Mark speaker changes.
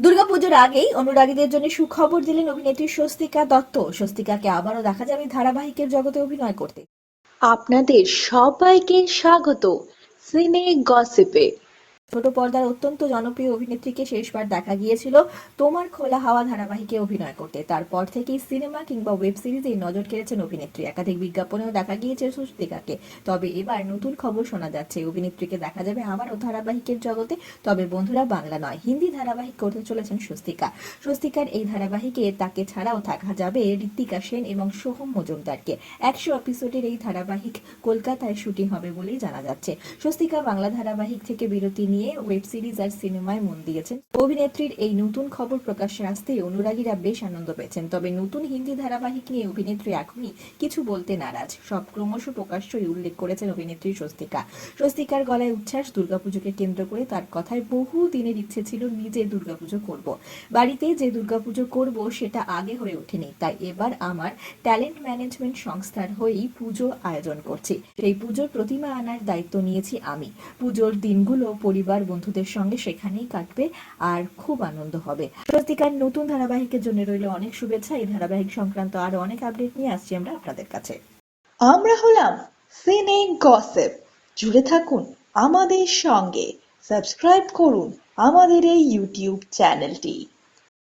Speaker 1: দুর্গাপুজোর আগেই অনুরাগীদের জন্য সুখবর দিলেন অভিনেত্রী স্বস্তিকা দত্ত। স্বস্তিকাকে আবারও দেখা যাবে ধারাবাহিকের জগতে অভিনয় করতে।
Speaker 2: আপনাদের সবাইকে স্বাগত। সিনে গসিপে।
Speaker 1: ছোট পর্দার অত্যন্ত জনপ্রিয় অভিনেত্রীকে শেষবার দেখা গিয়েছিল তোমার খোলা হাওয়া ধারাবাহিকে অভিনয় করতে। তারপর থেকেই সিনেমা কিংবা ওয়েব সিরিজে নজর কেড়েছেন অভিনেত্রী। একাধিক বিজ্ঞাপনেও দেখা গিয়েছে স্বস্তিকাকে তবে এবার নতুন খবর শোনা যাচ্ছে। অভিনেত্রীকে দেখা যাবে আবারও ধারাবাহিকের জগতে। তবে বন্ধুরা, বাংলা নয়, হিন্দি ধারাবাহিক করতে চলেছেন স্বস্তিকা স্বস্তিকার এই ধারাবাহিকে তাকে ছাড়াও থাকা যাবে ঋত্বিকা সেন এবং সোহম মজুমদারকে। একশো এপিসোডের এই ধারাবাহিক কলকাতায় শুটিং হবে বলেই জানা যাচ্ছে। স্বস্তিকা বাংলা ধারাবাহিক থেকে বিরতি নিয়ে ওয়েব সিরিজ আর সিনেমায় মন দিয়েছেন। অভিনেত্রীর এই নতুন খবর প্রকাশ্যে আসতেই অনুরাগীরা বেশ আনন্দ পেয়েছেন। তবে নতুন হিন্দি ধারাবাহিক নিয়ে অভিনেত্রী এখনই কিছু বলতে নারাজ। সব ক্রমশ প্রকাশ্যই উল্লেখ করেছেন অভিনেত্রী স্বস্তিকা। স্বস্তিকার গলায় উচ্ছ্বাস দুর্গাপুজোকে কেন্দ্র করে তার কথায় বহু দিনের ইচ্ছে ছিল নিজে দুর্গাপুজো করব। বাড়িতে যে দুর্গাপুজো করব সেটা আগে হয়ে ওঠেনি। তাই এবার আমার ট্যালেন্ট ম্যানেজমেন্ট সংস্থার হয়েই পুজো আয়োজন করছি। সেই পুজোর প্রতিমা আনার দায়িত্ব নিয়েছি আমি। পুজোর দিনগুলো পরিবার বন্ধুদের সঙ্গে সেখানেই কাটবে আর খুব আনন্দ হবে। স্বস্তিকার নতুন ধারাবাহিকের জন্য রইল অনেক শুভেচ্ছা। এই ধারাবাহিক সংক্রান্ত আরও অনেক আপডেট নিয়ে আসছি আমরা আপনাদের কাছে।
Speaker 2: আমরা হলাম সিনে গসেপ জুড়ে থাকুন আমাদের সঙ্গে। সাবস্ক্রাইব করুন আমাদের এই ইউটিউব চ্যানেলটি